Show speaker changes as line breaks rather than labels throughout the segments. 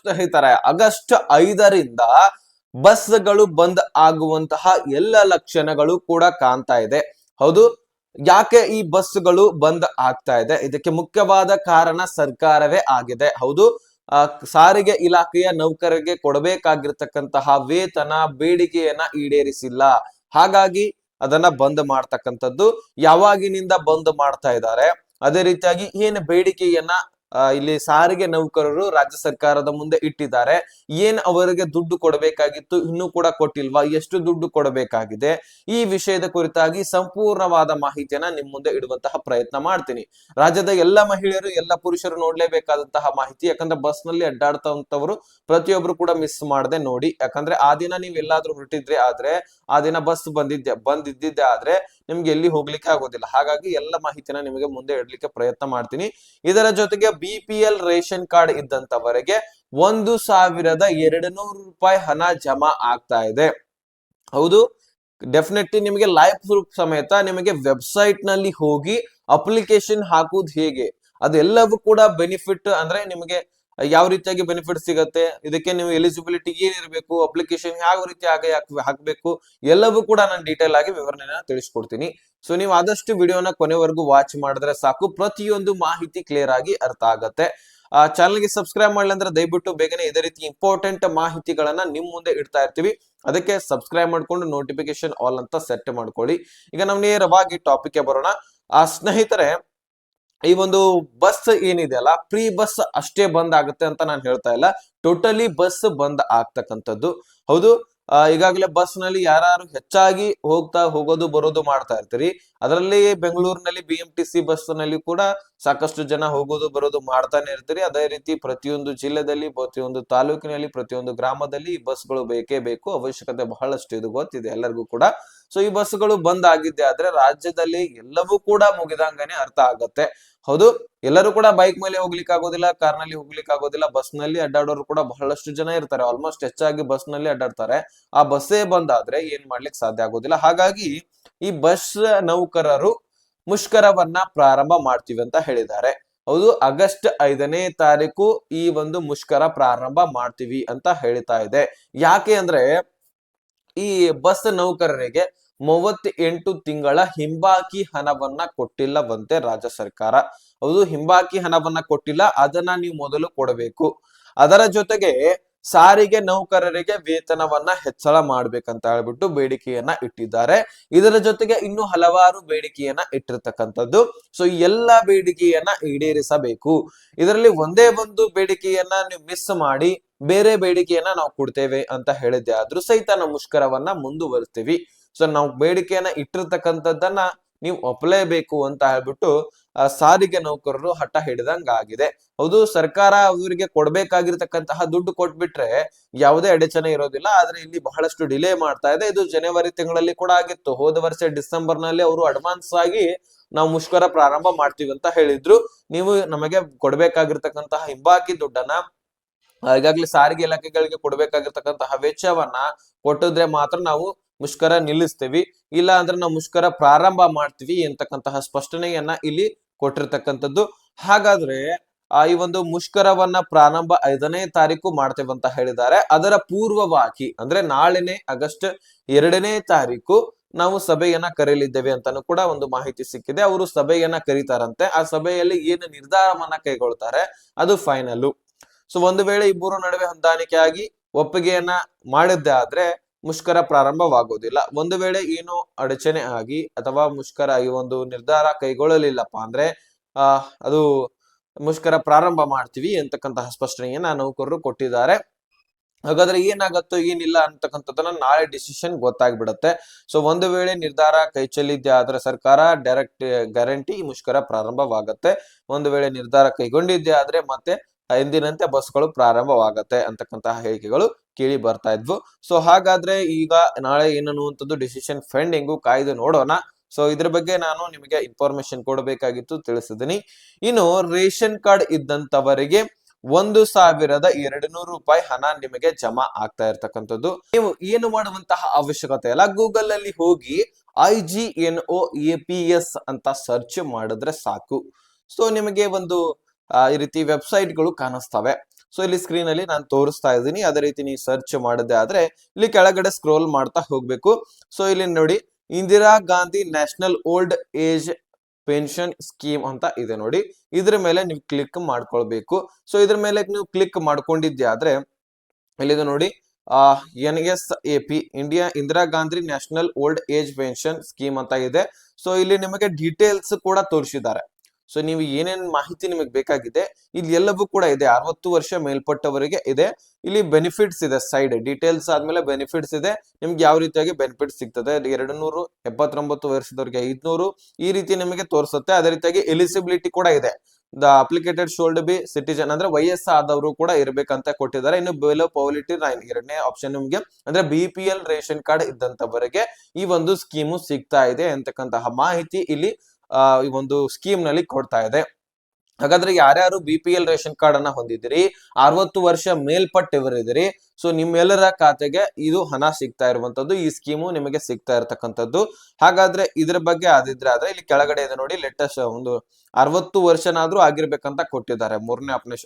ಸ್ನೇಹಿತರೆ, ಆಗಸ್ಟ್ ಐದರಿಂದ ಬಸ್ಗಳು ಬಂದ್ ಆಗುವಂತಹ ಎಲ್ಲ ಲಕ್ಷಣಗಳು ಕೂಡ ಕಾಣ್ತಾ ಇದೆ. ಹೌದು, ಯಾಕೆ ಈ ಬಸ್ಗಳು ಬಂದ್ ಆಗ್ತಾ ಇದೆ? ಇದಕ್ಕೆ ಮುಖ್ಯವಾದ ಕಾರಣ ಸರ್ಕಾರವೇ ಆಗಿದೆ. ಹೌದು ಸಾರಿಗೆ ಇಲಾಖೆಯ ನೌಕರರಿಗೆ ಕೊಡಬೇಕಾಗಿರ್ತಕ್ಕಂತಹ ವೇತನ, ಬೇಡಿಕೆಯನ್ನ ಈಡೇರಿಸಿಲ್ಲ. ಹಾಗಾಗಿ ಅದನ್ನ ಬಂದ್ ಮಾಡ್ತಕ್ಕಂಥದ್ದು ಯಾವಾಗಿನಿಂದ ಬಂದ್ ಮಾಡ್ತಾ ಇದ್ದಾರೆ? ಅದೇ ರೀತಿಯಾಗಿ ಏನು ಬೇಡಿಕೆಯನ್ನ ಇಲ್ಲಿ ಸಾರಿಗೆ ನೌಕರರು ರಾಜ್ಯ ಸರ್ಕಾರದ ಮುಂದೆ ಇಟ್ಟಿದ್ದಾರೆ. ಏನ್ ಅವರಿಗೆ ದುಡ್ಡು ಕೊಡಬೇಕಾಗಿತ್ತು, ಇನ್ನೂ ಕೂಡ ಕೊಟ್ಟಿಲ್ವಾ? ಎಷ್ಟು ದುಡ್ಡು ಕೊಡಬೇಕಾಗಿದೆ? ಈ ವಿಷಯದ ಕುರಿತಾಗಿ ಸಂಪೂರ್ಣವಾದ ಮಾಹಿತಿಯನ್ನ ನಿಮ್ ಮುಂದೆ ಇಡುವಂತಹ ಪ್ರಯತ್ನ ಮಾಡ್ತೀನಿ. ರಾಜ್ಯದ ಎಲ್ಲ ಮಹಿಳೆಯರು, ಎಲ್ಲ ಪುರುಷರು ನೋಡ್ಲೇಬೇಕಾದಂತಹ ಮಾಹಿತಿ, ಯಾಕಂದ್ರೆ ಬಸ್ನಲ್ಲಿ ಅಡ್ಡಾಡ್ತಂತವ್ರು ಪ್ರತಿಯೊಬ್ರು ಕೂಡ ಮಿಸ್ ಮಾಡದೆ ನೋಡಿ. ಯಾಕಂದ್ರೆ ಆ ದಿನ ನೀವ್ ಎಲ್ಲಾದ್ರೂ ಹೊರಟಿದ್ರೆ ಆದ್ರೆ, ಆ ದಿನ ಬಸ್ ಬಂದಿದ್ದೆ, ಬಂದಿದ್ದಿದ್ದೆ ಆದ್ರೆ ನಿಮ್ಗೆ ಎಲ್ಲಿ ಹೋಗ್ಲಿಕ್ಕೆ ಆಗೋದಿಲ್ಲ. ಹಾಗಾಗಿ ಎಲ್ಲ ಮಾಹಿತಿನ ನಿಮಗೆ ಮುಂದೆ ಇಡ್ಲಿಕ್ಕೆ ಪ್ರಯತ್ನ ಮಾಡ್ತೀನಿ. ಇದರ ಜೊತೆಗೆ ಬಿ ರೇಷನ್ ಕಾರ್ಡ್ ಇದ್ದಂತವರೆಗೆ ಒಂದು ಸಾವಿರದ ಎರಡು ನೂರು ರೂಪಾಯಿ ಹಣ ಜಮಾ ಆಗ್ತಾ ಇದೆ. ಹೌದು ಡೆಫಿನೆಟ್ಲಿ ನಿಮಗೆ ಲೈವ್ ಪ್ರೂಫ್ ಸಮೇತ ನಿಮಗೆ ವೆಬ್ಸೈಟ್ನಲ್ಲಿ ಹೋಗಿ ಅಪ್ಲಿಕೇಶನ್ ಹಾಕುವುದು ಹೇಗೆ? ಅದೆಲ್ಲವೂ ಕೂಡ ಬೆನಿಫಿಟ್ ಅಂದ್ರೆ ನಿಮಗೆ ಯಾವ ರೀತಿಯಾಗಿ ಬೆನಿಫಿಟ್ ಸಿಗತ್ತೆ, ಇದಕ್ಕೆ ನೀವು ಎಲಿಜಿಬಿಲಿಟಿ ಏನಿರಬೇಕು ಅಪ್ಲಿಕೇಶನ್ ಯಾವ ರೀತಿ ಆಗಿ ಹಾಕಬೇಕು, ಎಲ್ಲವೂ ಕೂಡ ನಾನು ಡೀಟೇಲ್ ಆಗಿ ವಿವರಣೆನ ತಿಳಿಸ್ಕೊಡ್ತೀನಿ. ಸೊ ನೀವು ಆದಷ್ಟು ವಿಡಿಯೋನ ಕೊನೆವರೆಗೂ ವಾಚ್ ಮಾಡಿದ್ರೆ ಸಾಕು, ಪ್ರತಿಯೊಂದು ಮಾಹಿತಿ ಕ್ಲಿಯರ್ ಆಗಿ ಅರ್ಥ ಆಗತ್ತೆ. ಆ ಚಾನಲ್ಗೆ ಸಬ್ಸ್ಕ್ರೈಬ್ ಮಾಡಲಿ ಅಂದ್ರೆ ದಯವಿಟ್ಟು ಬೇಗನೆ ಇದೇ ರೀತಿ ಇಂಪಾರ್ಟೆಂಟ್ ಮಾಹಿತಿಗಳನ್ನ ನಿಮ್ ಮುಂದೆ ಇಡ್ತಾ ಇರ್ತೀವಿ. ಅದಕ್ಕೆ ಸಬ್ಸ್ಕ್ರೈಬ್ ಮಾಡ್ಕೊಂಡು ನೋಟಿಫಿಕೇಶನ್ ಆಲ್ ಅಂತ ಸೆಟ್ ಮಾಡ್ಕೊಳ್ಳಿ. ಈಗ ನಾವು ನೇರವಾಗಿ ಟಾಪಿಕ್ಗೆ ಬರೋಣ. ಆ, ಸ್ನೇಹಿತರೆ ಈ ಒಂದು ಬಸ್ ಏನಿದೆ ಅಲ್ಲ ಪ್ರೀ ಬಸ್ ಅಷ್ಟೇ ಬಂದ್ ಆಗುತ್ತೆ ಅಂತ ನಾನು ಹೇಳ್ತಾ ಇಲ್ಲ. ಟೋಟಲಿ ಬಸ್ ಬಂದ್ ಆಗ್ತಕ್ಕಂಥದ್ದು. ಹೌದು ಈಗಾಗಲೇ ಬಸ್ನಲ್ಲಿ ಯಾರು ಹೆಚ್ಚಾಗಿ ಹೋಗ್ತಾ ಹೋಗೋದು ಬರೋದು ಮಾಡ್ತಾ ಇರ್ತೀರಿ. ಅದರಲ್ಲಿ ಬೆಂಗಳೂರಿನಲ್ಲಿ ಬಿ ಎಂ ಟಿ ಸಿ ಬಸ್ನಲ್ಲಿ ಕೂಡ ಸಾಕಷ್ಟು ಜನ ಹೋಗೋದು ಬರೋದು ಮಾಡ್ತಾನೆ ಇರ್ತೀರಿ. ಅದೇ ರೀತಿ ಪ್ರತಿಯೊಂದು ಜಿಲ್ಲೆದಲ್ಲಿ, ಪ್ರತಿಯೊಂದು ತಾಲೂಕಿನಲ್ಲಿ, ಪ್ರತಿಯೊಂದು ಗ್ರಾಮದಲ್ಲಿ ಈ ಬಸ್ಗಳು ಬೇಕೇ ಬೇಕು. ಅವಶ್ಯಕತೆ ಬಹಳಷ್ಟು ಇದು ಗೊತ್ತಿದೆ ಎಲ್ಲರಿಗೂ ಕೂಡ. ಸೊ ಈ ಬಸ್ಗಳು ಬಂದ್ ಆಗಿದ್ದೆ ಆದ್ರೆ ರಾಜ್ಯದಲ್ಲಿ ಎಲ್ಲವೂ ಕೂಡ ಮುಗಿದಂಗನೆ ಅರ್ಥ ಆಗತ್ತೆ. ಹೌದು, ಎಲ್ಲರೂ ಕೂಡ ಬೈಕ್ ಮೇಲೆ ಹೋಗ್ಲಿಕ್ಕೆ ಆಗೋದಿಲ್ಲ ಕಾರ್ನಲ್ಲಿ ಹೋಗ್ಲಿಕ್ಕೆ ಆಗೋದಿಲ್ಲ ಬಸ್ನಲ್ಲಿ ಅಡ್ಡಾಡೋರು ಕೂಡ ಬಹಳಷ್ಟು ಜನ ಇರ್ತಾರೆ. ಆಲ್ಮೋಸ್ಟ್ ಹೆಚ್ಚಾಗಿ ಬಸ್ನಲ್ಲಿ ಅಡ್ಡಾಡ್ತಾರೆ. ಆ ಬಸ್ಸೇ ಬಂದಾದ್ರೆ ಏನ್ ಮಾಡ್ಲಿಕ್ಕೆ ಸಾಧ್ಯ ಆಗೋದಿಲ್ಲ. ಹಾಗಾಗಿ ಈ ಬಸ್ ನೌಕರರು ಮುಷ್ಕರವನ್ನ ಪ್ರಾರಂಭ ಮಾಡ್ತೀವಿ ಅಂತ ಹೇಳಿದ್ದಾರೆ. ಹೌದು, ಆಗಸ್ಟ್ ಐದನೇ ತಾರೀಕು ಈ ಒಂದು ಮುಷ್ಕರ ಪ್ರಾರಂಭ ಮಾಡ್ತೀವಿ ಅಂತ ಹೇಳ್ತಾ ಇದೆ. ಯಾಕೆ ಅಂದ್ರೆ ಈ ಬಸ್ ನೌಕರರಿಗೆ ಮೂವತ್ತ್ ಎಂಟು ತಿಂಗಳ ಹಿಂಬಾಕಿ ಹಣವನ್ನ ಕೊಟ್ಟಿಲ್ಲವಂತೆ ರಾಜ್ಯ ಸರ್ಕಾರ. ಹೌದು, ಹಿಂಬಾಕಿ ಹಣವನ್ನ ಕೊಟ್ಟಿಲ್ಲ, ಅದನ್ನ ನೀವು ಮೊದಲು ಕೊಡಬೇಕು. ಅದರ ಜೊತೆಗೆ ಸಾರಿಗೆ ನೌಕರರಿಗೆ ವೇತನವನ್ನ ಹೆಚ್ಚಳ ಮಾಡ್ಬೇಕಂತ ಹೇಳ್ಬಿಟ್ಟು ಬೇಡಿಕೆಯನ್ನ ಇಟ್ಟಿದ್ದಾರೆ. ಇದರ ಜೊತೆಗೆ ಇನ್ನು ಹಲವಾರು ಬೇಡಿಕೆಯನ್ನ ಇಟ್ಟಿರ್ತಕ್ಕಂಥದ್ದು. ಸೊ ಎಲ್ಲ ಎಲ್ಲಾ ಬೇಡಿಕೆಯನ್ನ ಈಡೇರಿಸಬೇಕು. ಇದರಲ್ಲಿ ಒಂದೇ ಒಂದು ಬೇಡಿಕೆಯನ್ನ ನೀವು ಮಿಸ್ ಮಾಡಿ ಬೇರೆ ಬೇಡಿಕೆಯನ್ನ ನಾವು ಕೊಡ್ತೇವೆ ಅಂತ ಹೇಳಿದ್ದೆ. ಆದ್ರೂ ಸಹಿತ ನಾವು ಮುಷ್ಕರವನ್ನ ಮುಂದುವರಿಸ್ತೀವಿ. ಸೊ ನಾವು ಬೇಡಿಕೆಯನ್ನ ಇಟ್ಟಿರ್ತಕ್ಕಂಥದ್ದನ್ನ ನೀವು ಒಪ್ಪಲೇಬೇಕು ಅಂತ ಹೇಳ್ಬಿಟ್ಟು ಸಾರಿಗೆ ನೌಕರರು ಹಠ ಹಿಡಿದಂಗ ಆಗಿದೆ ಹೌದು, ಸರ್ಕಾರ ಅವರಿಗೆ ಕೊಡ್ಬೇಕಾಗಿರ್ತಕ್ಕಂತಹ ದುಡ್ಡು ಕೊಟ್ಬಿಟ್ರೆ ಯಾವುದೇ ಅಡಚಣೆ ಇರೋದಿಲ್ಲ. ಆದ್ರೆ ಇಲ್ಲಿ ಬಹಳಷ್ಟು ಡಿಲೇ ಮಾಡ್ತಾ ಇದೆ. ಇದು ಜನವರಿ ತಿಂಗಳಲ್ಲಿ ಕೂಡ ಆಗಿತ್ತು. ಹೋದ ವರ್ಷ ಡಿಸೆಂಬರ್ನಲ್ಲಿ ಅವರು ಅಡ್ವಾನ್ಸ್ ಆಗಿ ನಾವು ಮುಷ್ಕರ ಪ್ರಾರಂಭ ಮಾಡ್ತೀವಿ ಅಂತ ಹೇಳಿದ್ರು. ನೀವು ನಮಗೆ ಕೊಡ್ಬೇಕಾಗಿರ್ತಕ್ಕಂತಹ ಹಿಂಬಾಕಿ ದುಡ್ಡನ್ನ ಈಗಾಗಲೇ ಸಾರಿಗೆ ಇಲಾಖೆಗಳಿಗೆ ಕೊಡ್ಬೇಕಾಗಿರ್ತಕ್ಕಂತಹ ವೆಚ್ಚವನ್ನ ಕೊಟ್ಟಿದ್ರೆ ಮಾತ್ರ ನಾವು ಮುಷ್ಕರ ನಿಲ್ಲಿಸ್ತೀವಿ. ಇಲ್ಲ ಅಂದ್ರೆ ನಾವು ಮುಷ್ಕರ ಪ್ರಾರಂಭ ಮಾಡ್ತೀವಿ ಎಂತಕ್ಕಂತಹ ಸ್ಪಷ್ಟನೆಯನ್ನ ಇಲ್ಲಿ ಕೊಟ್ಟಿರ್ತಕ್ಕಂಥದ್ದು. ಹಾಗಾದ್ರೆ, ಆ ಈ ಒಂದು ಮುಷ್ಕರವನ್ನ ಪ್ರಾರಂಭ ಐದನೇ ತಾರೀಕು ಮಾಡ್ತೇವೆ ಅಂತ ಹೇಳಿದ್ದಾರೆ. ಅದರ ಪೂರ್ವವಾಗಿ, ಅಂದ್ರೆ ನಾಳೆನೇ ಆಗಸ್ಟ್ ಎರಡನೇ ತಾರೀಕು ನಾವು ಸಭೆಯನ್ನ ಕರೆಯಲಿದ್ದೇವೆ ಅಂತಾನು ಕೂಡ ಒಂದು ಮಾಹಿತಿ ಸಿಕ್ಕಿದೆ. ಅವರು ಸಭೆಯನ್ನ ಕರೀತಾರಂತೆ. ಆ ಸಭೆಯಲ್ಲಿ ಏನು ನಿರ್ಧಾರವನ್ನ ಕೈಗೊಳ್ತಾರೆ, ಅದು ಫೈನಲ್ ಸೊ ಒಂದು ವೇಳೆ ಇಬ್ಬರು ನಡುವೆ ಹೊಂದಾಣಿಕೆ ಆಗಿ ಒಪ್ಪಿಗೆಯನ್ನ ಮಾಡಿದ್ದೆ ಆದ್ರೆ ಮುಷ್ಕರ ಪ್ರಾರಂಭವಾಗೋದಿಲ್ಲ ಒಂದು ವೇಳೆ ಏನು ಅಡಚಣೆ ಆಗಿ ಅಥವಾ ಮುಷ್ಕರ ಈ ಒಂದು ನಿರ್ಧಾರ ಕೈಗೊಳ್ಳಲಿಲ್ಲಪ್ಪ ಅಂದ್ರೆ, ಆ, ಅದು ಮುಷ್ಕರ ಪ್ರಾರಂಭ ಮಾಡ್ತೀವಿ ಅಂತಕ್ಕಂತಹ ಸ್ಪಷ್ಟನೆಯನ್ನ ನೌಕರರು ಕೊಟ್ಟಿದ್ದಾರೆ. ಹಾಗಾದ್ರೆ ಏನಾಗತ್ತೋ, ಏನಿಲ್ಲ ಅಂತಕ್ಕಂಥದ್ದನ್ನ ನಾಳೆ ಡಿಸಿಷನ್ ಗೊತ್ತಾಗ್ಬಿಡತ್ತೆ. ಸೊ ಒಂದು ವೇಳೆ ನಿರ್ಧಾರ ಕೈ ಚೆಲ್ಲಿದ್ದೆ ಆದ್ರೆ ಸರ್ಕಾರ ಡೈರೆಕ್ಟ್ ಗ್ಯಾರಂಟಿ ಮುಷ್ಕರ ಪ್ರಾರಂಭವಾಗತ್ತೆ. ಒಂದು ವೇಳೆ ನಿರ್ಧಾರ ಕೈಗೊಂಡಿದ್ದೆ ಆದ್ರೆ ಮತ್ತೆ ಎಂದಿನಂತೆ ಬಸ್ಗಳು ಪ್ರಾರಂಭವಾಗತ್ತೆ ಅಂತಕ್ಕಂತಹ ಹೇಳಿಕೆಗಳು ಕೇಳಿ ಬರ್ತಾ ಇದ್ವು. ಸೊ ಹಾಗಾದ್ರೆ ಈಗ ನಾಳೆ ಏನನ್ನುವಂಥದ್ದು ಡಿಸಿಷನ್ ಫೆಂಡಿಂಗು ಕಾಯ್ದು ನೋಡೋಣ. ಸೊ ಇದ್ರ ಬಗ್ಗೆ ನಾನು ನಿಮಗೆ ಇನ್ಫಾರ್ಮೇಶನ್ ಕೊಡಬೇಕಾಗಿತ್ತು, ತಿಳಿಸಿದ್ದೀನಿ. ಇನ್ನು ರೇಷನ್ ಕಾರ್ಡ್ ಇದ್ದಂತವರಿಗೆ ಒಂದು ಸಾವಿರದ ಎರಡು ನೂರು ರೂಪಾಯಿ ಹಣ ನಿಮಗೆ ಜಮಾ ಆಗ್ತಾ ಇರ್ತಕ್ಕಂಥದ್ದು. ನೀವು ಏನು ಮಾಡುವಂತಹ ಅವಶ್ಯಕತೆ ಇಲ್ಲ. ಗೂಗಲ್ ಅಲ್ಲಿ ಹೋಗಿ I G N O A P S ಅಂತ ಸರ್ಚ್ ಮಾಡಿದ್ರೆ ಸಾಕು. ಸೊ ನಿಮಗೆ ಒಂದು ಈ ರೀತಿ ವೆಬ್ಸೈಟ್ಗಳು ಕಾಣಿಸ್ತವೆ. ಸೊ, ಇಲ್ಲಿ ಸ್ಕ್ರೀನ್ ಅಲ್ಲಿ ನಾನು ತೋರಿಸ್ತಾ ಇದ್ದೀನಿ. ಅದೇ ರೀತಿ ನೀವು ಸರ್ಚ್ ಮಾಡದೆ ಆದ್ರೆ ಇಲ್ಲಿ ಕೆಳಗಡೆ ಸ್ಕ್ರೋಲ್ ಮಾಡ್ತಾ ಹೋಗ್ಬೇಕು. ಸೊ, ಇಲ್ಲಿ ನೋಡಿ Indira Gandhi national old age pension scheme ಅಂತ ಇದೆ ನೋಡಿ. ಇದ್ರ ಮೇಲೆ ನೀವು ಕ್ಲಿಕ್ ಮಾಡ್ಕೊಳ್ಬೇಕು. ಸೊ, ಇದ್ರ ಮೇಲೆ ನೀವು ಕ್ಲಿಕ್ ಮಾಡ್ಕೊಂಡಿದ್ದೆ ಆದ್ರೆ ಇಲ್ಲಿದೆ ನೋಡಿ N S A P, India Indira Gandhi national old age pension scheme ಅಂತ ಇದೆ. ಸೊ, ಇಲ್ಲಿ ನಿಮಗೆ ಡೀಟೇಲ್ಸ್ ಕೂಡ ತೋರಿಸಿದ್ದಾರೆ. ಸೊ ನೀವು ಏನೇನ್ ಮಾಹಿತಿ ನಿಮಗೆ ಬೇಕಾಗಿದೆ, ಇಲ್ಲಿ ಎಲ್ಲವೂ ಕೂಡ ಇದೆ. ಅರವತ್ತು ವರ್ಷ ಮೇಲ್ಪಟ್ಟವರಿಗೆ ಇದೆ. ಇಲ್ಲಿ ಬೆನಿಫಿಟ್ಸ್ ಇದೆ ಸೈಡ್ ಡೀಟೇಲ್ಸ್ ಆದ್ಮೇಲೆ ಬೆನಿಫಿಟ್ಸ್ ಇದೆ. ನಿಮ್ಗೆ ಯಾವ ರೀತಿಯಾಗಿ ಬೆನಿಫಿಟ್ ಸಿಗ್ತದೆ? ಎರಡು ನೂರು ಎಪ್ಪತ್ತೊಂಬತ್ತು ವರ್ಷದವರಿಗೆ ಐದ್ನೂರು ಈ ರೀತಿ ನಿಮಗೆ ತೋರಿಸುತ್ತೆ. ಅದೇ ರೀತಿಯಾಗಿ ಎಲಿಜಿಬಿಲಿಟಿ ಕೂಡ ಇದೆ. The applicant should be citizen ಅಂದ್ರೆ ವಯಸ್ಸಾದವರು ಕೂಡ ಇರಬೇಕಂತ ಕೊಟ್ಟಿದ್ದಾರೆ. ಇನ್ನು ಬಿಲೋ ಪೌಲಿಟಿ ನೈನ್ ಎರಡನೇ ಆಪ್ಷನ್ ನಿಮ್ಗೆ ಅಂದ್ರೆ B P L ration card ಇದ್ದಂತವರಿಗೆ ಈ ಒಂದು ಸ್ಕೀಮು ಸಿಗ್ತಾ ಇದೆ ಅಂತಕ್ಕಂತಹ ಮಾಹಿತಿ ಇಲ್ಲಿ ಈ ಒಂದು ಸ್ಕೀಮ್ನಲ್ಲಿ ಕೊಡ್ತಾ ಇದೆ. ಹಾಗಾದ್ರೆ ಯಾರ್ಯಾರು B P L ration card ಅನ್ನ ಹೊಂದಿದ್ದೀರಿ, ಅರವತ್ತು ವರ್ಷ ಮೇಲ್ಪಟ್ಟಿವರಿದ್ದೀರಿ ಸೊ ನಿಮ್ಮೆಲ್ಲರ ಖಾತೆಗೆ ಇದು ಹಣ ಸಿಗ್ತಾ ಇರುವಂತದ್ದು, ಈ ಸ್ಕೀಮು ನಿಮಗೆ ಸಿಗ್ತಾ ಇರತಕ್ಕಂಥದ್ದು. ಹಾಗಾದ್ರೆ ಇದ್ರ ಬಗ್ಗೆ ಆದಿದ್ರೆ ಆದ್ರೆ ಇಲ್ಲಿ ಕೆಳಗಡೆ ಇದೆ ನೋಡಿ ಲೇಟೆಸ್ಟ್ ಒಂದು ಅರವತ್ತು ವರ್ಷನಾದ್ರೂ ಆಗಿರ್ಬೇಕಂತ ಕೊಟ್ಟಿದ್ದಾರೆ. ಮೂರನೇ ಆಪ್ಷನ್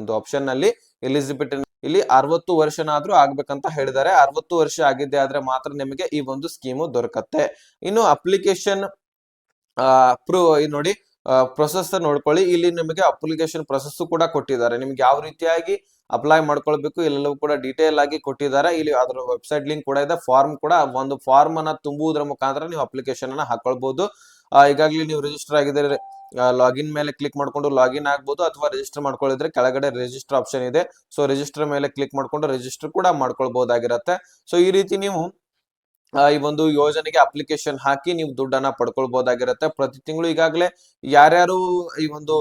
ಒಂದು ಆಪ್ಷನ್ನಲ್ಲಿ ಎಲಿಜಿಬಿಲಿಟಿ ಇಲ್ಲಿ ಅರವತ್ತು ವರ್ಷನಾದ್ರೂ ಆಗ್ಬೇಕಂತ ಹೇಳಿದ್ದಾರೆ. ಅರವತ್ತು ವರ್ಷ ಆಗಿದೆ ಆದ್ರೆ ಮಾತ್ರ ನಿಮಗೆ ಈ ಒಂದು ಸ್ಕೀಮು ದೊರಕತ್ತೆ. ಇನ್ನು ಅಪ್ಲಿಕೇಶನ್ ಪ್ರೂವ್ ನೋಡಿ ಪ್ರೊಸೆಸ್ ನೋಡ್ಕೊಳ್ಳಿ. ಇಲ್ಲಿ ನಿಮಗೆ ಅಪ್ಲಿಕೇಶನ್ ಪ್ರೊಸೆಸ್ ಕೂಡ ಕೊಟ್ಟಿದ್ದಾರೆ. ನಿಮ್ಗೆ ಯಾವ ರೀತಿಯಾಗಿ ಅಪ್ಲೈ ಮಾಡ್ಕೊಳ್ಬೇಕು ಇಲ್ಲೆಲ್ಲವೂ ಕೂಡ ಡೀಟೇಲ್ ಆಗಿ ಕೊಟ್ಟಿದ್ದಾರೆ. ಇಲ್ಲಿ ಅದರ ವೆಬ್ಸೈಟ್ ಲಿಂಕ್ ಕೂಡ ಇದೆ. ಫಾರ್ಮ್ ಕೂಡ, ಒಂದು ಫಾರ್ಮ್ ಅನ್ನ ತುಂಬುವುದರ ಮುಖಾಂತರ ನೀವು ಅಪ್ಲಿಕೇಶನ್ ಅನ್ನ ಹಾಕೊಳ್ಬಹುದು ಈಗಾಗಲೇ ನೀವು ರಿಜಿಸ್ಟರ್ ಆಗಿದ್ರೆ ಲಾಗಿನ್ ಮೇಲೆ ಕ್ಲಿಕ್ ಮಾಡ್ಕೊಂಡು ಲಾಗಿನ್ ಆಗ್ಬೋದು ಅಥವಾ ರಿಜಿಸ್ಟರ್ ಮಾಡ್ಕೊಳ್ಳಿದ್ರೆ ಕೆಳಗಡೆ ರಿಜಿಸ್ಟರ್ ಆಪ್ಷನ್ ಇದೆ. ಸೊ ರಿಜಿಸ್ಟರ್ ಮೇಲೆ ಕ್ಲಿಕ್ ಮಾಡ್ಕೊಂಡು ರಿಜಿಸ್ಟರ್ ಕೂಡ ಮಾಡ್ಕೊಳ್ಬಹುದಾಗಿರತ್ತೆ ಸೊ ಈ ರೀತಿ ನೀವು ಈ ಒಂದು ಯೋಜನೆಗೆ ಅಪ್ಲಿಕೇಶನ್ ಹಾಕಿ ನೀವು ದುಡ್ಡನ್ನ ಪಡ್ಕೊಳ್ಬಹುದಾಗಿರತ್ತೆ ಪ್ರತಿ ತಿಂಗಳು ಈಗಾಗಲೇ ಯಾರ್ಯಾರು ಈ ಒಂದು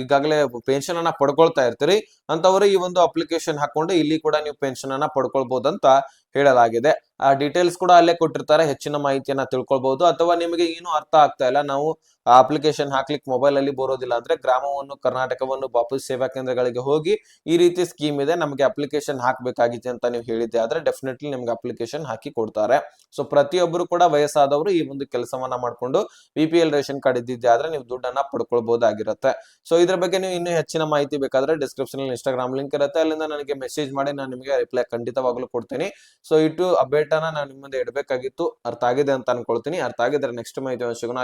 ಈಗಾಗಲೇ ಪೆನ್ಷನ್ ಅನ್ನ ಪಡ್ಕೊಳ್ತಾ ಇರ್ತೀರಿ ಅಂತವರು ಈ ಒಂದು ಅಪ್ಲಿಕೇಶನ್ ಹಾಕೊಂಡು ಇಲ್ಲಿ ಕೂಡ ನೀವು ಪೆನ್ಷನ್ ಅನ್ನ ಪಡ್ಕೊಳ್ಬಹುದಂತ ಹೇಳಲಾಗಿದೆ. ಆ ಡೀಟೇಲ್ಸ್ ಕೂಡ ಅಲ್ಲೇ ಕೊಟ್ಟಿರ್ತಾರೆ. ಹೆಚ್ಚಿನ ಮಾಹಿತಿಯನ್ನ ತಿಳ್ಕೊಳ್ಬಹುದು. ಅಥವಾ ನಿಮಗೆ ಏನು ಅರ್ಥ ಆಗ್ತಾ ಇಲ್ಲ, ನಾವು ಅಪ್ಲಿಕೇಶನ್ ಹಾಕ್ಲಿಕ್ಕೆ ಮೊಬೈಲ್ ಅಲ್ಲಿ ಬರೋದಿಲ್ಲ ಅಂದ್ರೆ ಗ್ರಾಮವನ್ನು, ಕರ್ನಾಟಕವನ್ನು ವಾಪಸ್ ಸೇವಾ ಕೇಂದ್ರಗಳಿಗೆ ಹೋಗಿ ಈ ರೀತಿ ಸ್ಕೀಮ್ ಇದೆ, ನಮಗೆ ಅಪ್ಲಿಕೇಶನ್ ಹಾಕ್ಬೇಕಾಗಿದೆ ಅಂತ ನೀವು ಹೇಳಿದ್ದೆ. ಆದ್ರೆ ಡೆಫಿನೆಟ್ಲಿ ನಿಮ್ಗೆ ಅಪ್ಲಿಕೇಶನ್ ಹಾಕಿ ಕೊಡ್ತಾರೆ. ಸೊ ಪ್ರತಿಯೊಬ್ಬರು ಕೂಡ ವಯಸ್ಸಾದವರು ಈ ಒಂದು ಕೆಲಸವನ್ನ ಮಾಡ್ಕೊಂಡು B P L ration card ಇದ್ದಿದ್ದೆ ಆದ್ರೆ ನೀವು ದುಡ್ಡನ್ನ ಪಡ್ಕೊಳ್ಬಹುದಾಗಿರುತ್ತೆ ಸೊ ಇದ್ರ ಬಗ್ಗೆ ನೀವು ಇನ್ನೂ ಹೆಚ್ಚಿನ ಮಾಹಿತಿ ಬೇಕಾದ್ರೆ ಡಿಸ್ಕ್ರಿಪ್ಷನ್ ಇನ್ಸ್ಟಾಗ್ರಾಮ್ ಲಿಂಕ್ ಇರುತ್ತೆ. ಅಲ್ಲಿಂದ ನನಗೆ ಮೆಸೇಜ್ ಮಾಡಿ, ನಾನು ನಿಮಗೆ ರಿಪ್ಲೈ ಖಂಡಿತವಾಗ್ಲೂ ಕೊಡ್ತೀನಿ. ಸೊ ಇಟ್ಟು ಅಪ್ಡೇಟ್ ಅನ್ನ ನಾನು ನಿಮ್ಮ ಮುಂದೆ ಇಡಬೇಕಾಗಿತ್ತು. ಅರ್ಥ ಆಗಿದೆ ಅಂತ ಅನ್ಕೊಳ್ತೀನಿ. ಅರ್ಥ ಆಗಿದ್ರೆ ನೆಕ್ಸ್ಟ್ ಮಾಹಿತಿ ಸಿಗೋಣ